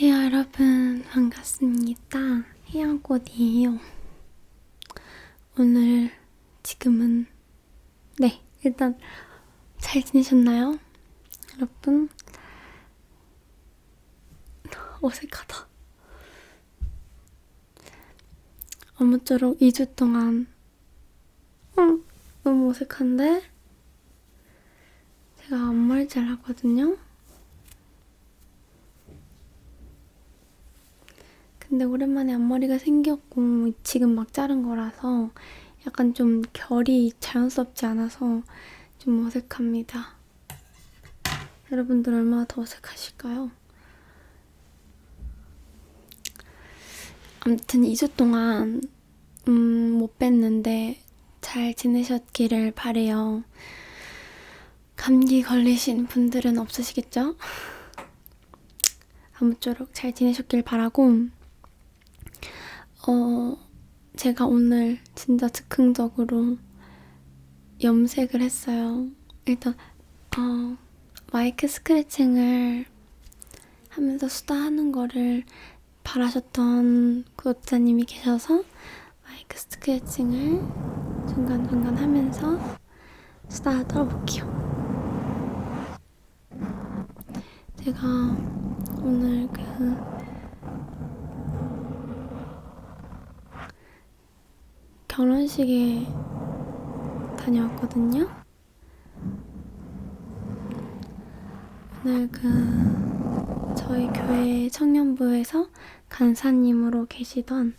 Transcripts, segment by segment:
안녕하세요, 여러분. 반갑습니다. 해양꽃이에요. 오늘 지금은 네, 일단 잘 지내셨나요? 여러분 어색하다. 아무쪼록 2주 동안 응, 너무 어색한데? 제가 앞머리 잘 하거든요? 근데 오랜만에 앞머리가 생겼고 지금 막 자른 거라서 약간 좀 결이 자연스럽지 않아서 좀 어색합니다. 여러분들 얼마나 더 어색하실까요? 아무튼 2주 동안 음, 못 뵀는데 잘 지내셨기를 바래요. 감기 걸리신 분들은 없으시겠죠? 아무쪼록 잘 지내셨길 바라고 어, 제가 오늘 진짜 즉흥적으로 염색을 했어요. 일단, 어, 마이크 스크래칭을 하면서 수다하는 거를 바라셨던 구독자님이 계셔서 마이크 스크래칭을 중간중간 하면서 수다 떨어볼게요. 제가 오늘 그 결혼식에 다녀왔거든요. 오늘 그 저희 교회 청년부에서 간사님으로 계시던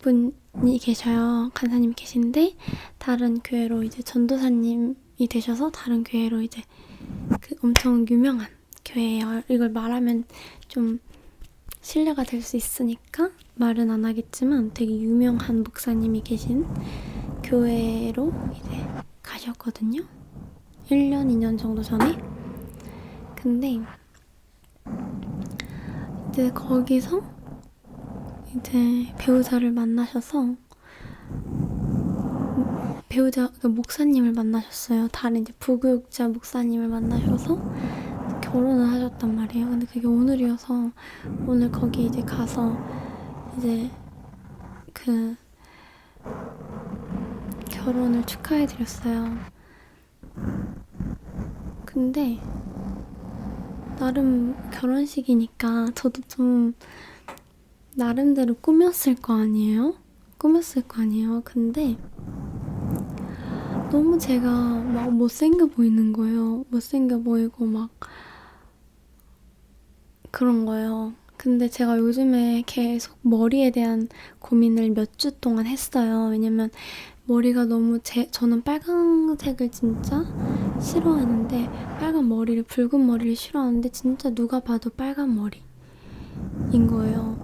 분이 계셔요. 간사님이 계신데 다른 교회로 이제 전도사님이 되셔서 다른 교회로 이제 그 엄청 유명한 교회예요. 이걸 말하면 좀 신뢰가 될 수 있으니까 말은 안 하겠지만 되게 유명한 목사님이 계신 교회로 이제 가셨거든요. 1년, 2년 정도 전에. 근데 이제 거기서 이제 배우자를 만나셔서 배우자 그 목사님을 만나셨어요. 다른 이제 부교육자 목사님을 만나셔서 결혼을 하셨단 말이에요. 근데 그게 오늘이어서 오늘 거기 이제 가서 이제 그 결혼을 축하해드렸어요. 근데 나름 결혼식이니까 저도 좀 나름대로 꾸몄을 거 아니에요? 꾸몄을 거 아니에요? 근데 너무 제가 막 못생겨 보이는 거예요. 못생겨 보이고 막 그런 거예요. 근데 제가 요즘에 계속 머리에 대한 고민을 몇 주 동안 했어요. 왜냐면 머리가 너무 제, 저는 빨간색을 진짜 싫어하는데 빨간 머리를 붉은 머리를 싫어하는데 진짜 누가 봐도 빨간 머리인 거예요.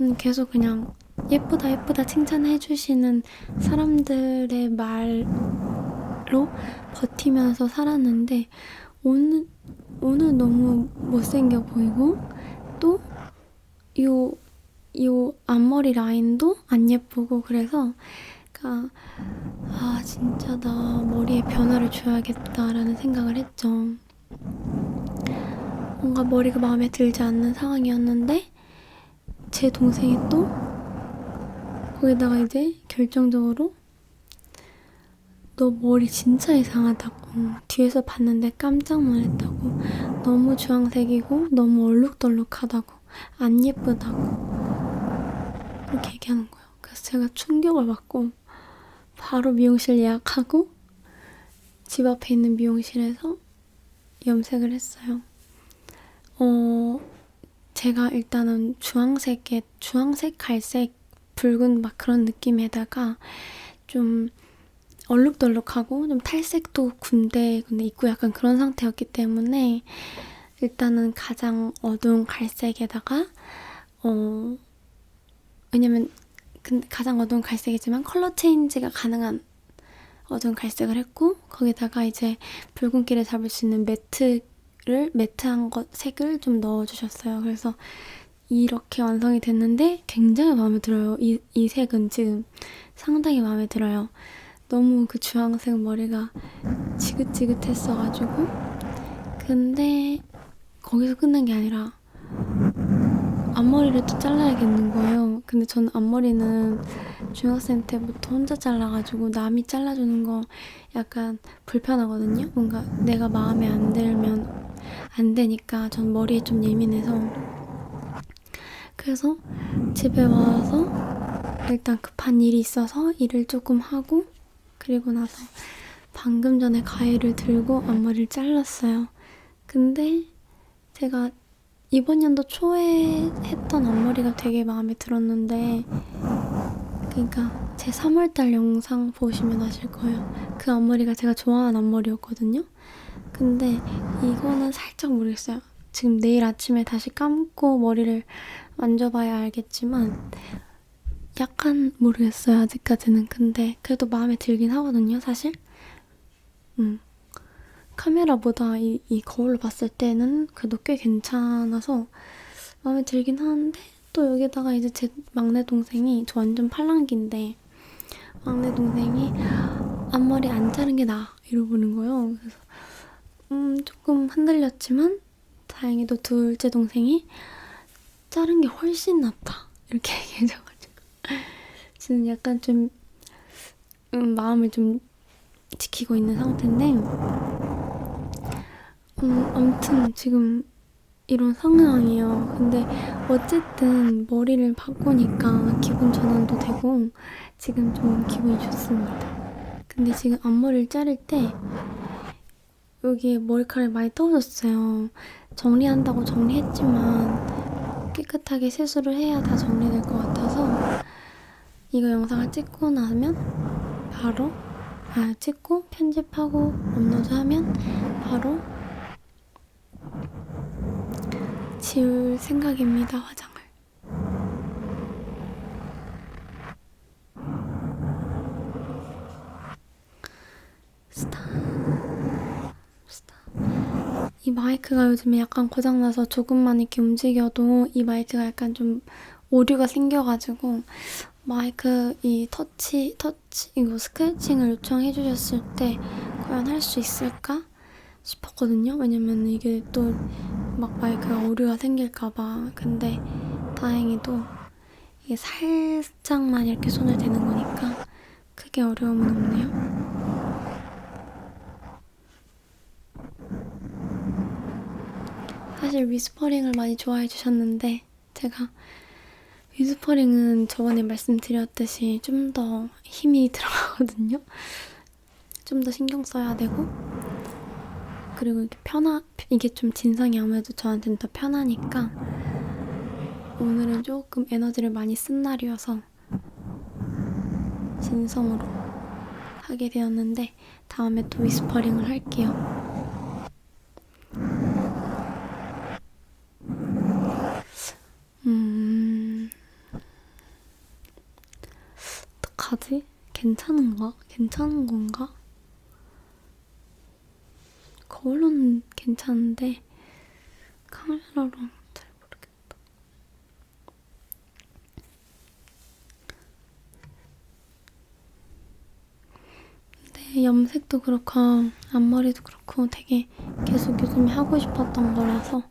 음, 계속 그냥 예쁘다 예쁘다 칭찬해 주시는 사람들의 말로 버티면서 살았는데 오늘 오늘 너무 못생겨 보이고 또 요, 요 앞머리 라인도 안 예쁘고 그래서 그러니까 아 진짜 나 머리에 변화를 줘야겠다라는 생각을 했죠. 뭔가 머리가 마음에 들지 않는 상황이었는데 제 동생이 또 거기다가 이제 결정적으로 너 머리 진짜 이상하다고 뒤에서 봤는데 깜짝 놀랐다고 너무 주황색이고 너무 얼룩덜룩하다고 안 예쁘다고 그렇게 얘기하는 거예요. 그래서 제가 충격을 받고 바로 미용실 예약하고 집 앞에 있는 미용실에서 염색을 했어요. 어, 제가 일단은 주황색에 주황색, 갈색, 붉은 막 그런 느낌에다가 좀 얼룩덜룩하고 좀 탈색도 군데 군데 있고 약간 그런 상태였기 때문에 일단은 가장 어두운 갈색에다가 어 왜냐면 가장 어두운 갈색이지만 컬러 체인지가 가능한 어두운 갈색을 했고 거기다가 이제 붉은기를 잡을 수 있는 매트를 매트한 것 색을 좀 넣어주셨어요. 그래서 이렇게 완성이 됐는데 굉장히 마음에 들어요. 이, 이 색은 지금 상당히 마음에 들어요. 너무 그 주황색 머리가 지긋지긋했어가지고 근데 거기서 끝난 게 아니라 앞머리를 또 잘라야겠는 거예요. 근데 저는 앞머리는 중학생 때부터 혼자 잘라가지고 남이 잘라주는 거 약간 불편하거든요. 뭔가 내가 마음에 안 들면 안 되니까 전 머리에 좀 예민해서 그래서 집에 와서 일단 급한 일이 있어서 일을 조금 하고 그리고 나서 방금 전에 가위를 들고 앞머리를 잘랐어요. 근데 제가 이번 연도 초에 했던 앞머리가 되게 마음에 들었는데 그러니까 제 3월달 영상 보시면 아실 거예요. 그 앞머리가 제가 좋아하는 앞머리였거든요. 근데 이거는 살짝 모르겠어요. 지금 내일 아침에 다시 감고 머리를 만져봐야 알겠지만 약간 모르겠어요. 아직까지는. 근데 그래도 마음에 들긴 하거든요. 사실. 음. 카메라보다 이, 이 거울로 봤을 때는 그래도 꽤 괜찮아서 마음에 들긴 하는데 또 여기다가 이제 제 막내 동생이 저 완전 팔랑귀인데 막내 동생이 앞머리 안 자른 게 나아 이러보는 거예요. 그래서 음 조금 흔들렸지만 다행히도 둘째 동생이 자른 게 훨씬 낫다 이렇게 얘기해줘가지고 지금 약간 좀 음, 마음을 좀 지키고 있는 상태인데 음, 아무튼 지금 이런 상황이에요. 근데 어쨌든 머리를 바꾸니까 기분 전환도 되고 지금 좀 기분이 좋습니다. 근데 지금 앞머리를 자를 때 여기에 머리카락이 많이 떨어졌어요. 정리한다고 정리했지만 깨끗하게 세수를 해야 다 정리될 것 같아서 이거 영상을 찍고 나면 바로 아 찍고 편집하고 업로드하면 바로 지울 생각입니다, 화장을. 스타. 스타. 이 마이크가 요즘에 약간 고장나서 조금만 이렇게 움직여도 이 마이크가 약간 좀 오류가 생겨가지고 마이크 이 터치, 터치, 이거 스크래칭을 요청해 주셨을 때 과연 할 수 있을까 싶었거든요. 왜냐면 이게 또 막 마이크가 오류가 생길까봐. 근데 다행히도 이게 살짝만 이렇게 손을 대는 거니까 크게 어려움은 없네요. 사실 위스퍼링을 많이 좋아해 주셨는데 제가 위스퍼링은 저번에 말씀드렸듯이 좀 더 힘이 들어가거든요. 좀 더 신경 써야 되고 그리고 이게 편하 이게 좀 진성이 아무래도 저한테는 더 편하니까 오늘은 조금 에너지를 많이 쓴 날이어서 진성으로 하게 되었는데 다음에 또 위스퍼링을 할게요. 음 어떡하지? 괜찮은가? 괜찮은 건가? 거울로는 괜찮은데 카메라로는 잘 모르겠다. 근데 염색도 그렇고 앞머리도 그렇고 되게 계속 요즘에 하고 싶었던 거라서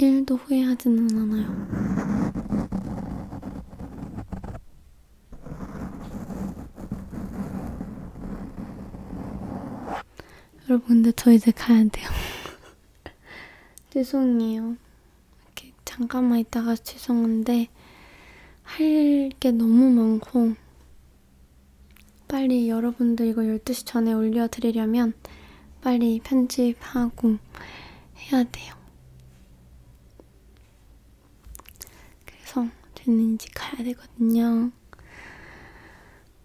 일도 후회하지는 않아요. 여러분 근데 저 이제 가야 돼요. 죄송해요. 이렇게 잠깐만 있다가 죄송한데 할 게 너무 많고 빨리 여러분들 이거 12시 전에 올려드리려면 빨리 편집하고 해야 돼요. 그래서 저는 이제 가야 되거든요.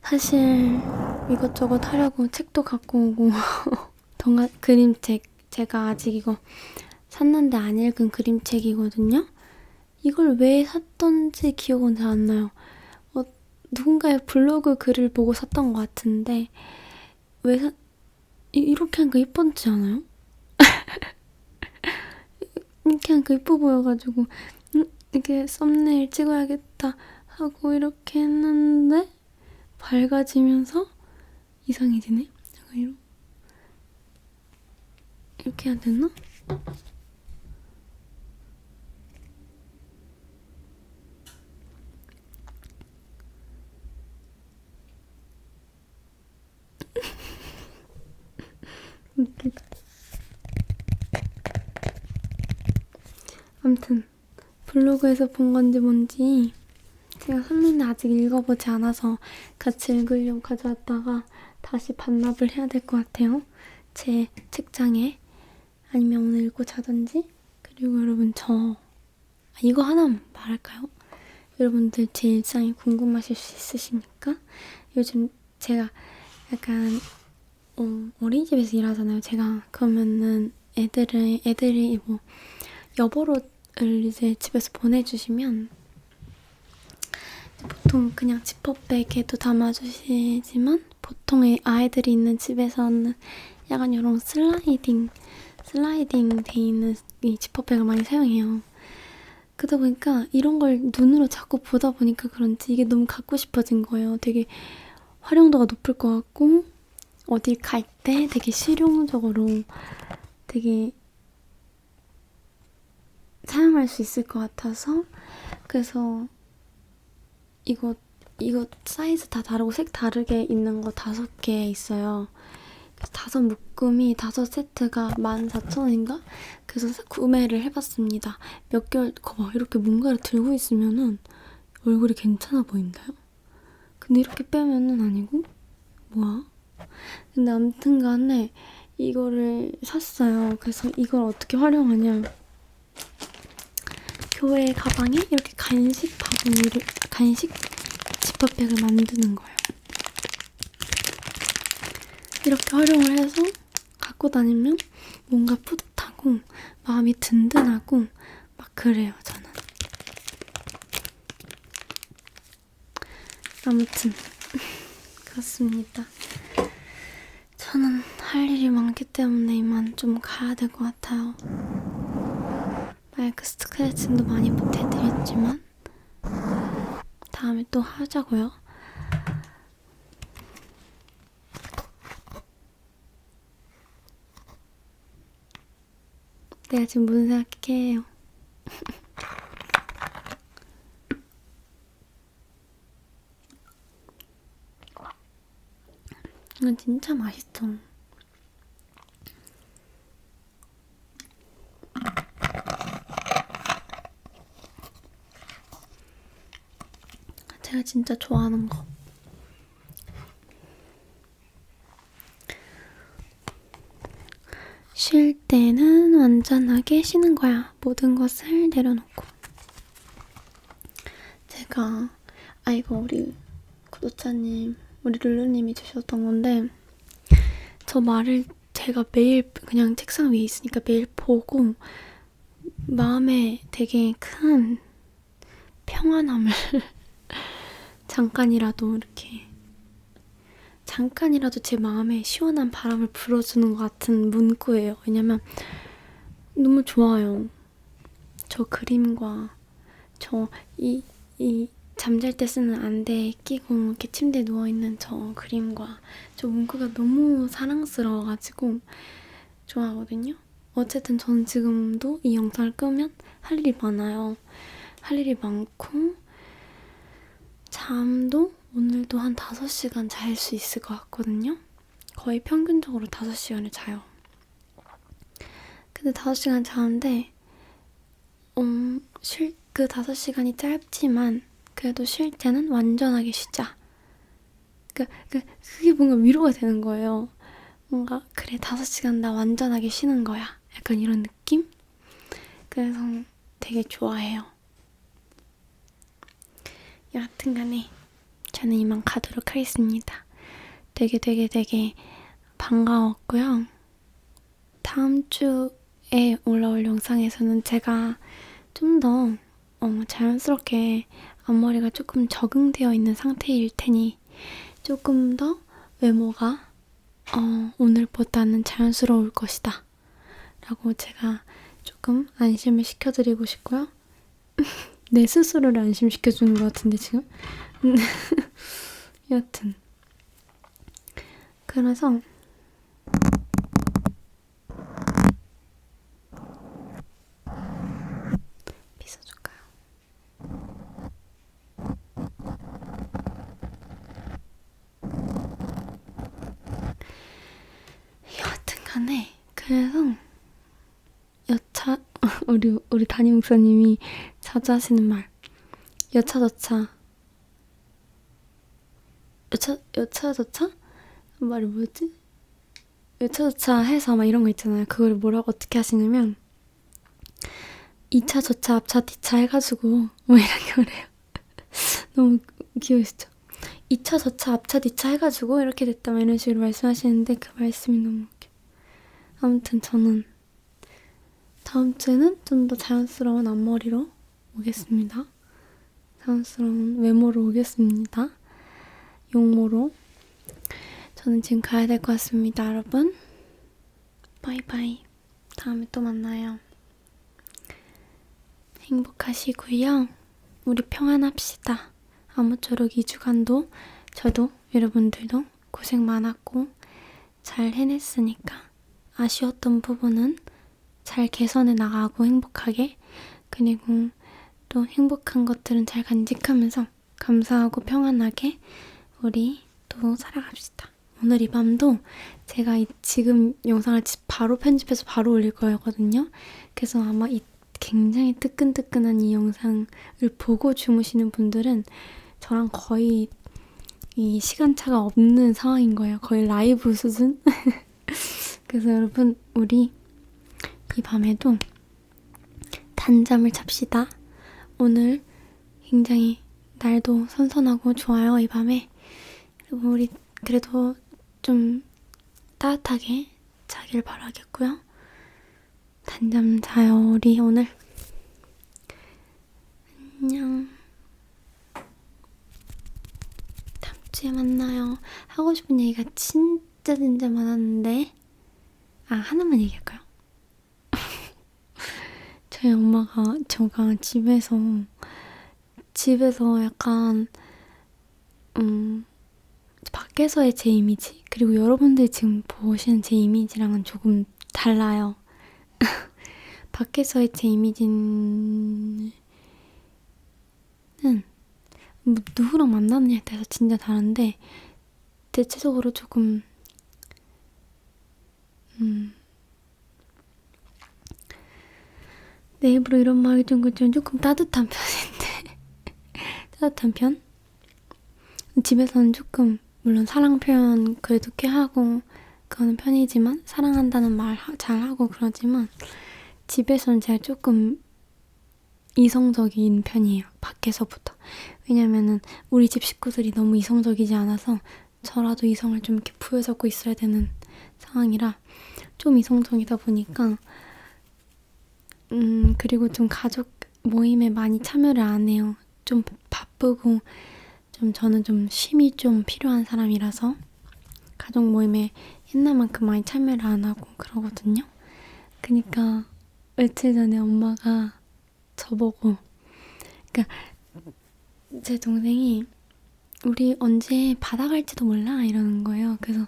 사실 이것저것 하려고 책도 갖고 오고 동화 그림책 제가 아직 이거 샀는데 안 읽은 그림책이거든요. 이걸 왜 샀던지 기억은 잘 안 나요. 어, 누군가의 블로그 글을 보고 샀던 것 같은데 왜 사... 이- 이렇게 하니까 이뻤지 않아요? 이렇게 하니까 이뻐 보여가지고 음, 이렇게 썸네일 찍어야겠다 하고 이렇게 했는데 밝아지면서 이상해지네. 약간 이러... 이렇게 해야 되나? 아무튼 블로그에서 본 건지 뭔지 제가 설문을 아직 읽어보지 않아서 같이 읽으려고 가져왔다가 다시 반납을 해야 될 것 같아요. 제 책장에 아니면 오늘 읽고 자든지 그리고 여러분 저 아, 이거 하나 말할까요? 여러분들 제 일상이 궁금하실 수 있으시니까 요즘 제가 약간 어, 어린이집에서 일하잖아요. 제가 그러면은 애들을 애들이 뭐 여벌옷을 이제 집에서 보내주시면 보통 그냥 지퍼백에도 담아주시지만 보통의 아이들이 있는 집에서는 약간 이런 슬라이딩 슬라이딩 돼 있는 이 지퍼백을 많이 사용해요. 그러다 보니까 이런 걸 눈으로 자꾸 보다 보니까 그런지 이게 너무 갖고 싶어진 거예요. 되게 활용도가 높을 것 같고 어딜 갈때 되게 실용적으로 되게 사용할 수 있을 것 같아서 그래서 이거 이거 사이즈 다 다르고 색 다르게 있는 거 다섯 개 있어요. 다섯 묶음이 다섯 세트가 14,000원인가? 그래서 구매를 해봤습니다. 몇 개월 거봐 이렇게 뭔가를 들고 있으면은 얼굴이 괜찮아 보인다요? 근데 이렇게 빼면은 아니고 뭐야? 근데 아무튼 간에 이거를 샀어요. 그래서 이걸 어떻게 활용하냐. 교회 가방에 이렇게 간식 바구니를, 간식 지퍼백을 만드는 거예요. 이렇게 활용을 해서 갖고 다니면 뭔가 뿌듯하고 마음이 든든하고 막 그래요, 저는. 아무튼, 그렇습니다. 저는 할 일이 많기 때문에 이만 좀 가야 될 것 같아요. 마이크 스크래칭도 많이 못해드렸지만 다음에 또 하자고요. 내가 지금 무슨 생각해요? 이건 진짜 맛있어. 제가 진짜 좋아하는 거. 쉴 때는 완전하게 쉬는 거야. 모든 것을 내려놓고. 제가, 아, 이거 우리 구독자님, 우리 룰루님이 주셨던 건데, 저 말을 제가 매일 그냥 책상 위에 있으니까 매일 보고, 마음에 되게 큰 평안함을 잠깐이라도 이렇게 잠깐이라도 제 마음에 시원한 바람을 불어주는 것 같은 문구예요. 왜냐면 너무 좋아요. 저 그림과 저 이 이 잠잘 때 쓰는 안대에 끼고 이렇게 침대에 누워 있는 저 그림과 저 문구가 너무 사랑스러워가지고 좋아하거든요. 어쨌든 저는 지금도 이 영상을 끄면 할 일이 많아요. 할 일이 많고 잠도 오늘도 한 5시간 잘 수 있을 것 같거든요. 거의 평균적으로 5시간을 자요. 근데 5시간 자는데 음, 쉴, 그 5시간이 짧지만 그래도 쉴 때는 완전하게 쉬자. 그, 그, 그게 뭔가 위로가 되는 거예요. 뭔가 그래 5시간 나 완전하게 쉬는 거야. 약간 이런 느낌? 그래서 되게 좋아해요. 여하튼 간에 저는 이만 가도록 하겠습니다. 되게 되게 되게 반가웠고요. 다음 주에 올라올 영상에서는 제가 좀더 어, 자연스럽게 앞머리가 조금 적응되어 있는 상태일 테니 조금 더 외모가 어, 오늘보다는 자연스러울 것이다. 라고 제가 조금 안심을 시켜드리고 싶고요. 내 스스로를 안심시켜주는 것 같은데, 지금? 여튼. 그래서 여하튼간에 그래서 여차 우리 우리 담임 목사님이 자주 하시는 말 여차저차 여차 여차저차 말이 뭐였지? 여차저차 해서 막 이런 거 있잖아요. 그걸 뭐라고 어떻게 하시냐면 2차 저차 앞차 뒤차 해가지고 뭐 이렇게 그래요. 너무 귀여우시죠? 2차 저차 앞차 뒤차 해가지고 이렇게 됐다 막 이런 식으로 말씀하시는데 그 말씀이 너무 웃겨. 아무튼 저는 다음 주에는 좀 더 자연스러운 앞머리로 오겠습니다. 자연스러운 외모로 오겠습니다. 용모로. 저는 지금 가야 될 것 같습니다, 여러분. 바이바이. 다음에 또 만나요. 행복하시고요. 우리 평안합시다. 아무쪼록 2주간도 저도 여러분들도 고생 많았고 잘 해냈으니까 아쉬웠던 부분은 잘 개선해 나가고 행복하게 그리고 또 행복한 것들은 잘 간직하면서 감사하고 평안하게 우리 또 살아갑시다. 오늘 이 밤도 제가 이 지금 영상을 지- 바로 편집해서 바로 올릴 거거든요. 그래서 아마 이 굉장히 뜨끈뜨끈한 이 영상을 보고 주무시는 분들은 저랑 거의 이 시간차가 없는 상황인 거예요. 거의 라이브 수준? 그래서 여러분, 우리 이 밤에도 단잠을 잡시다. 오늘 굉장히 날도 선선하고 좋아요, 이 밤에. 그리고 우리 그래도 좀 따뜻하게 자길 바라겠고요. 단잠 자요, 우리 오늘. 안녕. 다음 주에 만나요. 하고 싶은 얘기가 진짜 진짜 많았는데. 아, 하나만 얘기할까요? 저희 엄마가, 저가 집에서, 집에서 약간, 음, 밖에서의 제 이미지, 그리고 여러분들이 지금 보시는 제 이미지랑은 조금 달라요. 밖에서의 제 이미지는 뭐 누구랑 만나느냐에 따라서 진짜 다른데 대체적으로 조금 음, 내 입으로 이런 말이 좀 그렇지만 조금 따뜻한 편인데 따뜻한 편? 집에서는 조금 물론 사랑 표현 그래도 꽤 하고 그거는 편이지만 사랑한다는 말 잘 하고 그러지만 집에서는 제가 조금 이성적인 편이에요. 밖에서부터. 왜냐면은 우리 집 식구들이 너무 이성적이지 않아서 저라도 이성을 좀 이렇게 부여잡고 있어야 되는 상황이라 좀 이성적이다 보니까 음 그리고 좀 가족 모임에 많이 참여를 안 해요. 좀 바쁘고 좀 저는 좀 쉼이 좀 필요한 사람이라서 가족 모임에 옛날만큼 많이 참여를 안 하고 그러거든요. 그니까 며칠 전에 엄마가 저보고 그러니까 제 동생이 우리 언제 바다 갈지도 몰라 이러는 거예요. 그래서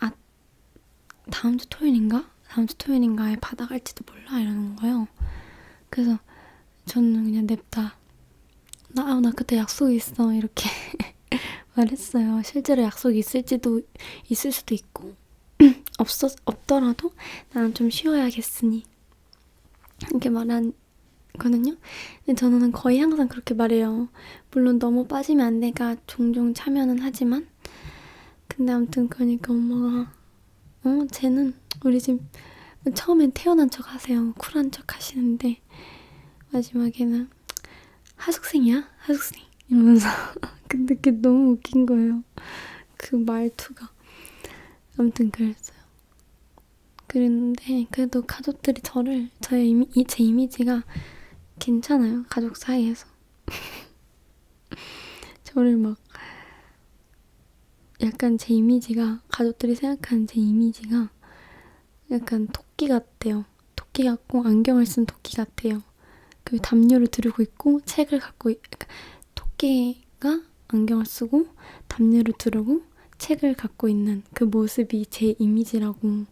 아 다음 주 토요일인가? 다음 주 토요일인가에 바다 갈지도 몰라 이러는 거예요. 그래서 저는 그냥 냅다 나, 아, 나 그때 약속 있어 이렇게 말했어요. 실제로 약속이 있을지도 있을 수도 있고 없었 없더라도 나는 좀 쉬어야겠으니 이렇게 말한 거든요. 근데 저는 거의 항상 그렇게 말해요. 물론 너무 빠지면 안 되가 종종 참여는 하지만 근데 아무튼 그러니까 엄마가 어 쟤는 우리 집 처음엔 태어난 척 하세요. 쿨한 척 하시는데 마지막에는 하숙생이야? 하숙생. 이러면서. 근데 그게 너무 웃긴 거예요. 그 말투가. 아무튼 그랬어요. 그랬는데 그래도 가족들이 저를 저의 이미, 이- 제 이미지가 괜찮아요. 가족 사이에서. 저를 막 약간 제 이미지가 가족들이 생각하는 제 이미지가 약간 토끼 같대요. 토끼 같고 안경을 쓴 토끼 같아요 그리고 담요를 두르고 있고 책을 갖고 있, 그러니까 토끼가 안경을 쓰고 담요를 두르고 책을 갖고 있는 그 모습이 제 이미지라고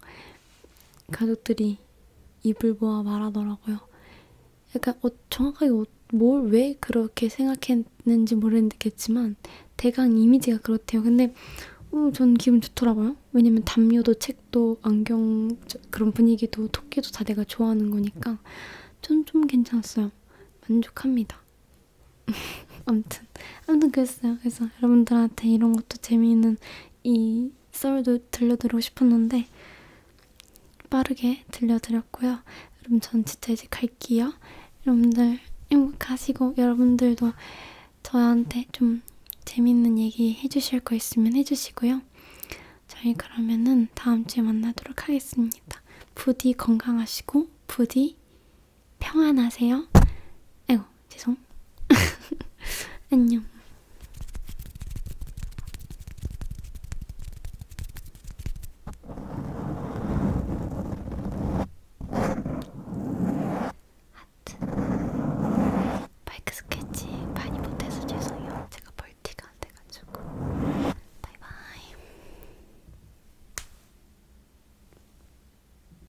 가족들이 입을 모아 말하더라고요. 약간 어, 정확하게 뭘왜 그렇게 생각했는지 모르겠지만 대강 이미지가 그렇대요. 근데 어, 전 기분 좋더라고요. 왜냐면 담요도 책도 안경 저- 그런 분위기도 토끼도 다 내가 좋아하는 거니까 전 좀 괜찮았어요. 만족합니다. 아무튼 아무튼 그랬어요. 그래서 여러분들한테 이런 것도 재미있는 이 썰도 들려드리고 싶었는데 빠르게 들려드렸고요. 여러분 전 진짜 이제 갈게요. 여러분들 행복하시고 여러분들도 저한테 좀 재밌는 얘기 해주실 거 있으면 해주시고요. 저희 그러면은 다음 주에 만나도록 하겠습니다. 부디 건강하시고 부디 평안하세요. 아이고 죄송. 안녕.